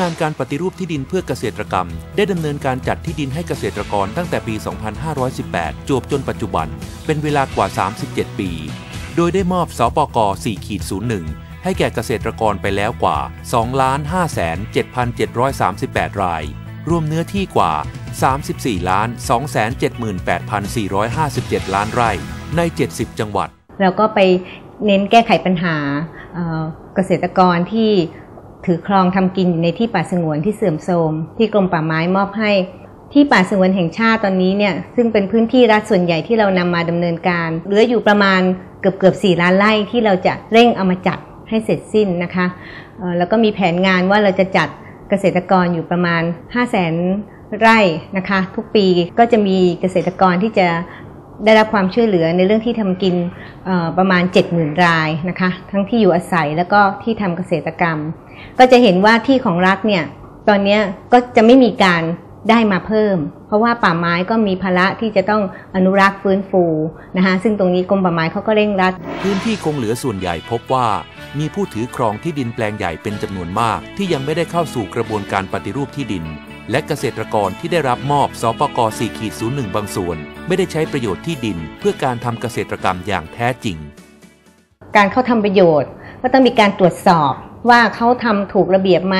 งานการปฏิรูปที่ดินเพื่อเกษตรกรรม ได้ดำเนินการจัดที่ดินให้เกษตรกรตั้งแต่ปี 2518 จวบจนปัจจุบัน เป็นเวลากว่า 37 ปี โดยได้มอบสปก4.01 ให้แก่เกษตรกรไปแล้วกว่า 2,507,738 ราย รวมเนื้อที่กว่า 34 ล้าน 278,457 ล้านไร่ ใน 70 จังหวัดเราก็ไปเน้นแก้ไขปัญหาเกษตรกรที่ ถือครองทำกินอยู่ในที่ป่าสงวนที่เสื่อมโทรมที่กรมป่าไม้มอบให้ ที่ป่าสงวนแห่งชาติตอนนี้เนี่ยซึ่งเป็นพื้นที่รัฐส่วนใหญ่ที่เรานำมาดำเนินการเหลืออยู่ประมาณเกือบเกือบ4ล้านไร่ที่เราจะเร่งเอามาจัดให้เสร็จสิ้นนะคะแล้วก็มีแผนงานว่าเราจะจัดเกษตรกรอยู่ประมาณ 5 0 0แสนไร่นะคะ ทุกปีก็จะมีเกษตรกรที่จะ ได้รับความช่วยเหลือในเรื่องที่ทำกินประมาณ 70,000 รายนะคะทั้งที่อยู่อาศัยแล้วก็ที่ทำเกษตรกรรม ก็จะเห็นว่าที่ของรัฐเนี่ยตอนนี้ก็จะไม่มีการได้มาเพิ่ม เพราะว่าป่าไม้ก็มีภาระที่จะต้องอนุรักษ์ฟื้นฟูนะคะซึ่งตรงนี้กรมป่าไม้เขาก็เร่งรัด พื้นที่คงเหลือส่วนใหญ่พบว่า มีผู้ถือครองที่ดินแปลงใหญ่เป็นจำนวนมาก ที่ยังไม่ได้เข้าสู่กระบวนการปฏิรูปที่ดิน และเกษตรกรที่ได้รับมอบสปก4.01 บางส่วน ไม่ได้ใช้ประโยชน์ที่ดิน เพื่อการทำเกษตรกรรมอย่างแท้จริง การเข้าทำประโยชน์ ก็ต้องมีการตรวจสอบว่าเขาทำถูกระเบียบไหม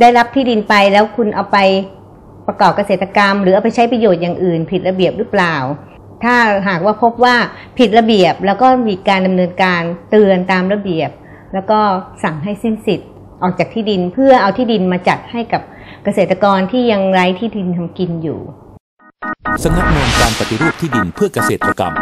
ได้รับที่ดินไปแล้วคุณเอาไปประกอบเกษตรกรรม หรือเอาไปใช้ประโยชน์อย่างอื่น ผิดระเบียบหรือเปล่า ถ้าหากว่าพบว่าผิดระเบียบแล้วก็มีการดำเนินการเตือนตามระเบียบ แล้วก็สั่งให้สิ้นสิทธิ์ออกจากที่ดินเพื่อเอาที่ดินมาจัดให้กับ เกษตรกรที่ยังไร้ที่ดินทำกินอยู่สำนักงานการปฏิรูปที่ดินเพื่อเกษตรกรรม